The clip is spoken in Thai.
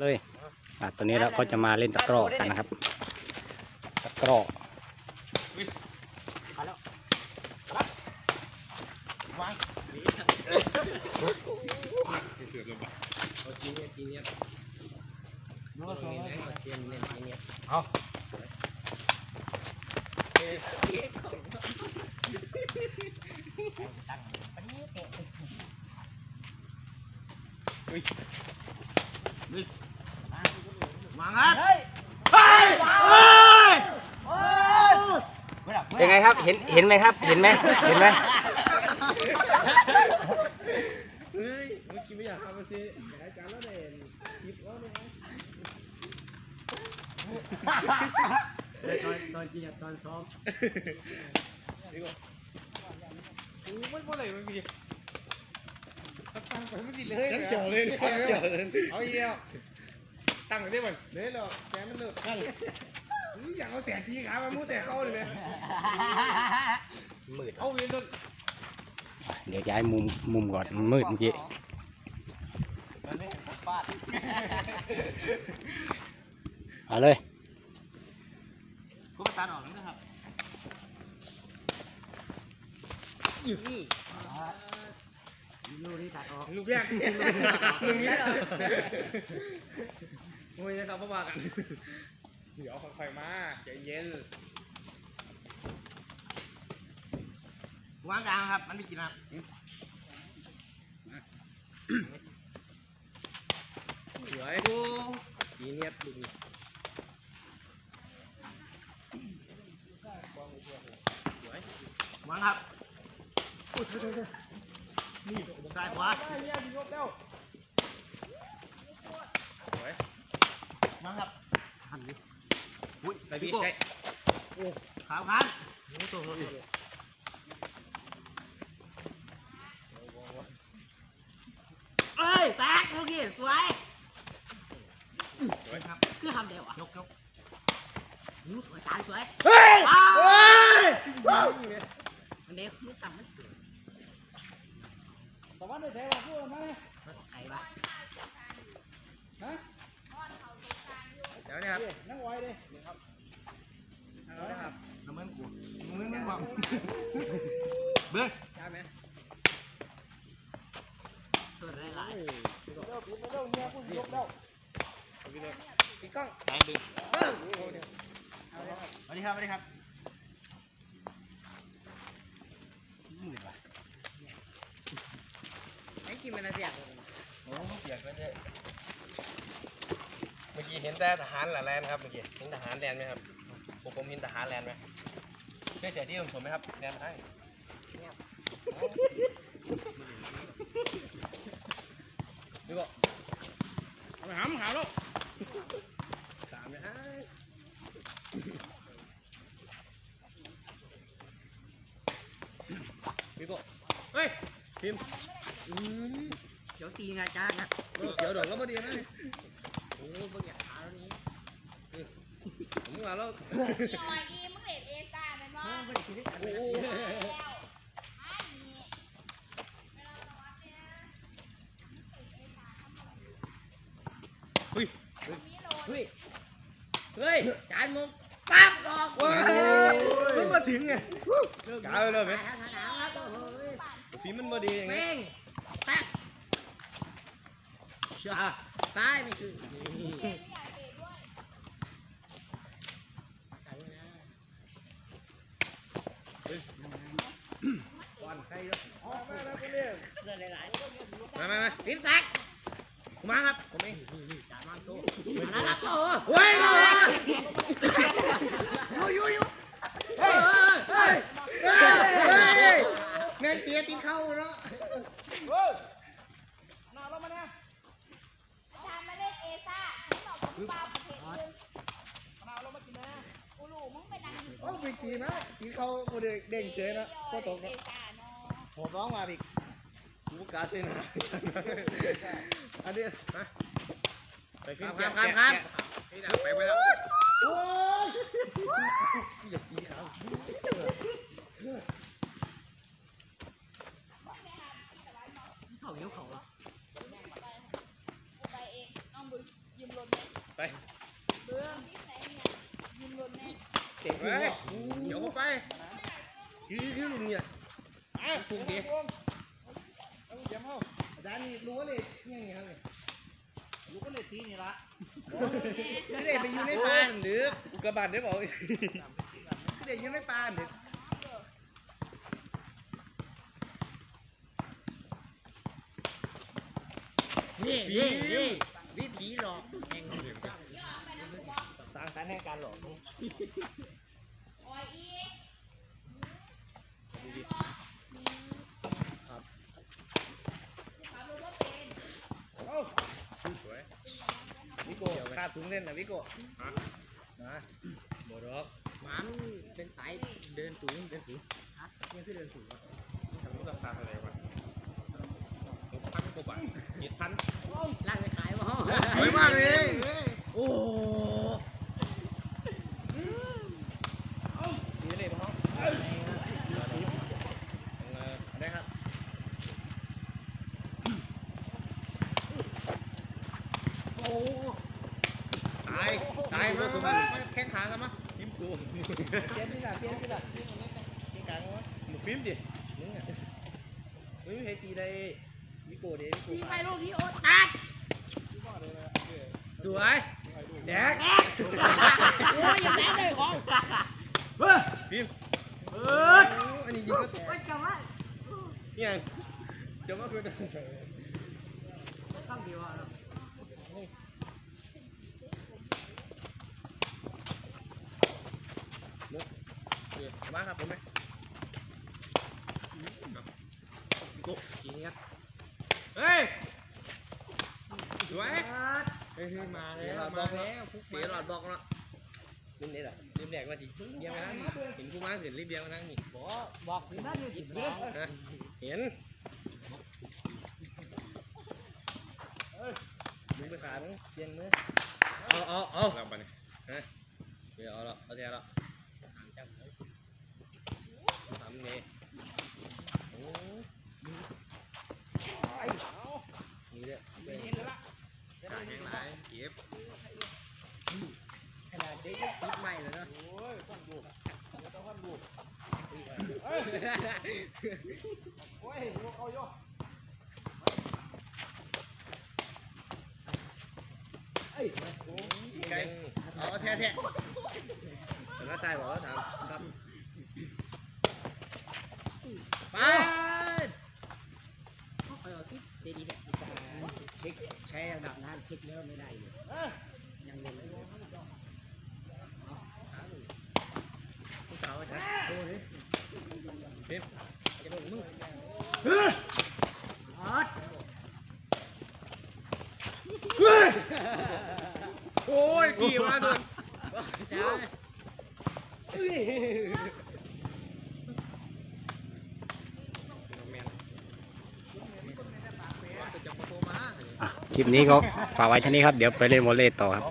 เลยอะตอนนี้เราก็จะมาเล่นตะกร้อกันนะครับ ตะกร้อมาครั บเป็นไงครับเห็นเห็นไหมครับเห็นไหมเห็นไหมเฮ้ยเมื่อกี้ไม่อยากทำมาสิอยากให้การแล้วเด่นคลิปแล้วเนี่ยตอนตอนจริงตอนซ้อมดีกว่าโอ้ไม่เมื่อไหร่ไม่มีตั้งไปไม่ดีเลยเกี่ยวเลยเกี่ยวเลยเอาอีกแล้ว ตั้งได้หมดเลยหรอแกมันเลิกตั้งอยากเอาแสนทีขามามูแต่เข้าเลยไหมมืดเอาเวียนต้นเดี๋ยวย้ายมุมมุมก่อนมันมืดเมื่อกี้เอาเลยกูไปตัดออกแล้วนะครับนี่ลูกที่ตัดออก ลูกแรกลูกนี้ โอ้ยนะครับพ่อมากัน เดี๋ยวค่อยๆมาใจเย็นวางกลางครับ มันไม่กินครับสวยดูดีเนียบลูกนี้สวยวางครับนี่ซ้ายขวาสวยวางครับหันดิอุ้ยไปพี่ใช่โอ้ขาวครับโอ้ตัวตัวเอ้ยแตกลูกนี้สวยสวยครับคือทำเดียวอะยกยกรู้สวยตายสวยเฮ้ยอ้าวเฮ้ยมันเดียวไม่ต่ำมันเกินแต่ว่าในแถวพูดมาเลยมันไก่ปะฮะเดี๋ยวเนี่ยครับนั่งไว้เลยครับนั่งไว้ครับน้ำมันกูมึงมึงมึงเบิ้งใช่ไหมตัวได้หลายปิดแล้วปิดแล้วเนี่ยกูยกแล้วปิดกล้องแรงดึงสวัสดีครับสวัสดีครับมืดว่ะไอ้กินมันเสียโอ้เปียกเลย เนี่ยเมื่อกี้เห็นแต่ทหารแลนด์ครับเมื่อกี้เห็นทหารแลนด์ไหมครับผมผมเห็นทหารแลนด์ไหมเชื่อเสียที่ผมสมไหมครับแลนด์ไทยดูก่อนเอาไปหามหาลูกสามเลยฮะพี่ก็เฮ้ยพิมพ์อืมเดี๋ยวตีไงจ้านะเสียวดอกก็พอดีนะ โอ้บางอย่างขาแล้วนี้ผมมาแล้วอีออยอีมึงเล่นเอซ่าเป็นบ่ไม่ได้คิดกันโอ้โหแล้วอันนี้เฮ้ยมีโลเฮ้ยเฮ้ยจานมึงปั๊บดอกว้าวมันมาถึงไงกาวเลยไหมหนาวหนาวครับโอ้ยฝีมันมาดีอย่างงี้เป้งแป๊บชา ตายไม่คือก่อนใครแล้วอ๋อมาแล้วคนเนี้ยเรื่องหลายมามามาปิ๊บแตกมาครับผมเองจานมันโตมาแล้วโอ้ยมา อยู่อยู่อยู่ เฮ้ยเฮ้ยเฮ้ยเฮ้ยแม่เตี้ยตีเข้าเนาะเฮ้ยน้าเรามาเนี่ย ทำมาเล่นเอซ่าฉันบอกมึงเปล่าประเภทนึง น้าเรามากินนะ กูรู้ มึงไปนั่งอยู่โอ้ไปตีนะตีเขาโมเดลเด้งเฉยนะก็ตกเนะซ่าเนาะผมร้องมาอีกกูกาเส้นนะอันนี้นะไปขึ้นแกะแกะแกะนี่นะไปไปแล้วโอ้ยอย่าตีเขาเขาอยู่เขากูไปเองน้องบุญยืมถไหมไปเบื้องที่ไหนเนี่ยยิงรถแม่ เตะไปเดี๋ยวไปยืดยืดลุงเนี่ยอ้าวถูกดิเอาเดี๋ยวเอาด้านนี้รู้ว่าเลยยังไงครับรู้ว่าเลยทีนี่ละไม่ได้ไปยู่ในป่าหรืออุกกาบาตได้บอกไม่ได้ยู่ในป่าหรือนี่นี่นี่วิธีหลอกแห่ง สร้างสรรค์ให้การหลอกออยอีขับรถว่าเป็นสวยวิโก้คาดถุงเล่นนะวิโก้นะหมดอกมันเป็นสายเดินสูงเดินสูงฮะนี่คือเดินสูงวะทำราคาเท่าไหร่วะหกพันกว่าบาทเจ็ดพันร่างจะขายมาห้องสวยมากเลยโอ้ ดีเลยพ่อได้ครับ ตาย ตายมามาแข้งขากันมายิ้มกูเปลี่ยนที่ละเปลี่ยนที่ละเปลี่ยนที่กลางวะหมูฟิล์มดิมึงอะไม่มีใครตีได้วิโก้เด้วิโก้ตีไปลูกที่โอตัดสวยแดกโอ้ยอย่างนั้นเลยของฟิล์มเอออันนี้ยิงก็แตกจังวะเนี่ยจะมาคือข้างเดียวอะ มาครับผมไหมกูกินกันเฮ้ยสวยเฮ้ยมาแล้วมาแล้วเสียหลอดบอกแล้วลืมนี่แหละลืมแดกมาดิเบียร์มานั่งเห็นกูมาเห็นรีบเบียร์มานั่งนี่บอกบอกถึงนั่นอยู่ติดบ้างนะเห็นมึงไป ขามึงเย็นมือเอาเอาเอาเอาไปนี่ฮะเดี๋ยวเอาละเอาแท้ละทำนี่โอ้ยนี่เด้อเป็นขาแห้งหลายเก็บขนาดเด็กก็ติดใหม่เลยเนาะ ไก่เอาแท้แท้แต่ละใจบอกว่าถามครับไปเออที่เจดีเนี่ยเช็คใช้ระดับน้ำเช็คแล้วไม่ได้เลยยังเล่นเลยผู้สาวจ้ะโอ้ยเพ็บจะลงมือออดโอ้ย กี้มาด้วยคลิปนี้ก็ฝากไว้เท่านี้ครับ เดี๋ยวไปเล่นวอลเลย์ต่อครับ